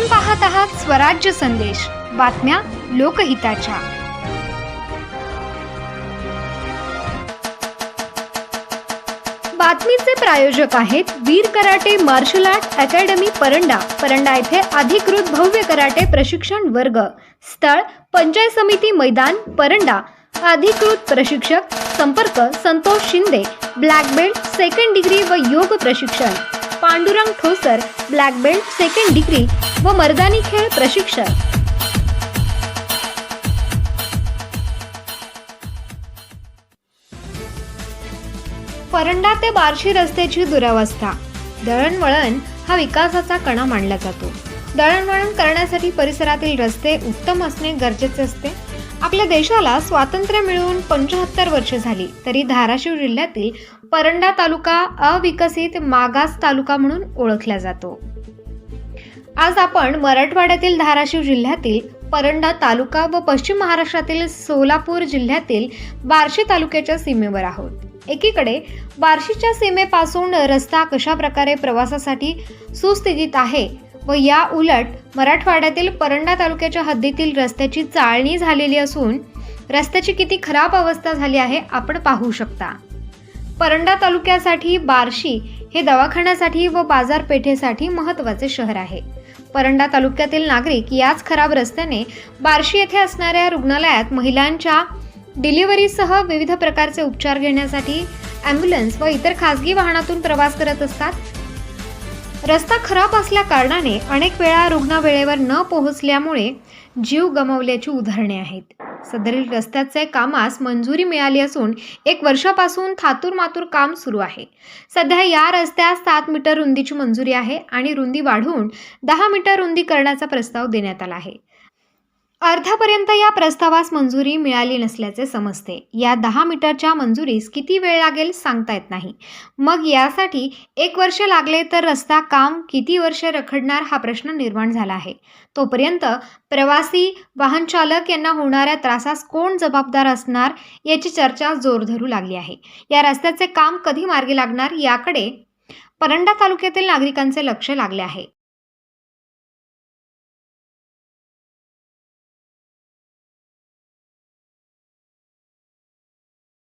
आपण पाहत आहात स्वराज्य संदेश. बातम्या लोकहिताच्या. बातमीचे प्रायोजक आहेत Veer karate martial art academy Paranda. Paranda येथे अधिकृत भव्य कराटे प्रशिक्षण वर्ग. स्थळ पंचायत समिती मैदान परंडा. अधिकृत प्रशिक्षक संपर्क Santosh Shinde. Black belt second degree व योग प्रशिक्षण. Pandurang Thosar black belt second degree व मर्दानी खेळ प्रशिक्षक. परंडा ते बार्शी रस्त्याची दुरावस्था. दळणवळण हा विकासाचा कणा मानला जातो. दळणवळण करण्यासाठी परिसरातील रस्ते उत्तम असणे गरजेचे असते. आपल्या देशाला स्वातंत्र्य मिळवून पंचाहत्तर वर्ष झाली तरी धाराशिव जिल्ह्यातील परंडा तालुका अविकसित मागास तालुका म्हणून ओळखला जातो. आज आपण मराठवाड्यातील धाराशिव जिल्ह्यातील परंडा तालुका व पश्चिम महाराष्ट्रातील सोलापूर जिल्ह्यातील बार्शी तालुक्याच्या सीमेवर आहोत. एकीकडे बार्शीच्या सीमेपासून रस्ता कशा प्रकारे प्रवासासाठी सुस्थितीत आहे व या उलट मराठवाड्यातील परंडा तालुक्याच्या हद्दीतील रस्त्याची चाळणी झालेली असून रस्त्याची किती खराब अवस्था झाली आहे आपण पाहू शकता. परंडा तालुक्यासाठी बार्शी हे दवाखान्यासाठी व बाजारपेठेसाठी महत्त्वाचे शहर आहे. परंडा तालुक्यातील नागरिक याच खराब रस्त्याने बार्शी येथे असणाऱ्या रुग्णालयात महिलांच्या डिलिव्हरीसह विविध प्रकारचे उपचार घेण्यासाठी ॲम्ब्युलन्स व इतर खासगी वाहनातून प्रवास करत असतात. रस्ता खराब असल्या कारणाने अनेक वेळा रुग्ण वेळेवर न पोहोचल्यामुळे जीव गमावल्याची उदाहरणे आहेत. सदरील रस्त्याचे कामास मंजुरी मिळाली असून एक वर्षापासून थातूर मातूर काम सुरू आहे. सध्या या रस्त्यास सात मीटर रुंदीची मंजुरी आहे आणि रुंदी वाढवून दहा मीटर रुंदी करण्याचा प्रस्ताव देण्यात आला आहे. अर्थापर्यंत या प्रस्तावास मंजुरी मिळाली नसल्याचे समजते. या दहा मीटरच्या मंजुरीस किती वेळ लागेल सांगता येत नाही. मग यासाठी एक वर्ष लागले तर रस्ता काम किती वर्ष रखडणार हा प्रश्न निर्माण झाला आहे. तोपर्यंत प्रवासी वाहन चालक यांना होणाऱ्या त्रासास कोण जबाबदार असणार याची चर्चा जोर धरू लागली आहे. या रस्त्याचे काम कधी मार्गी लागणार याकडे परंडा तालुक्यातील नागरिकांचे लक्ष लागले आहे.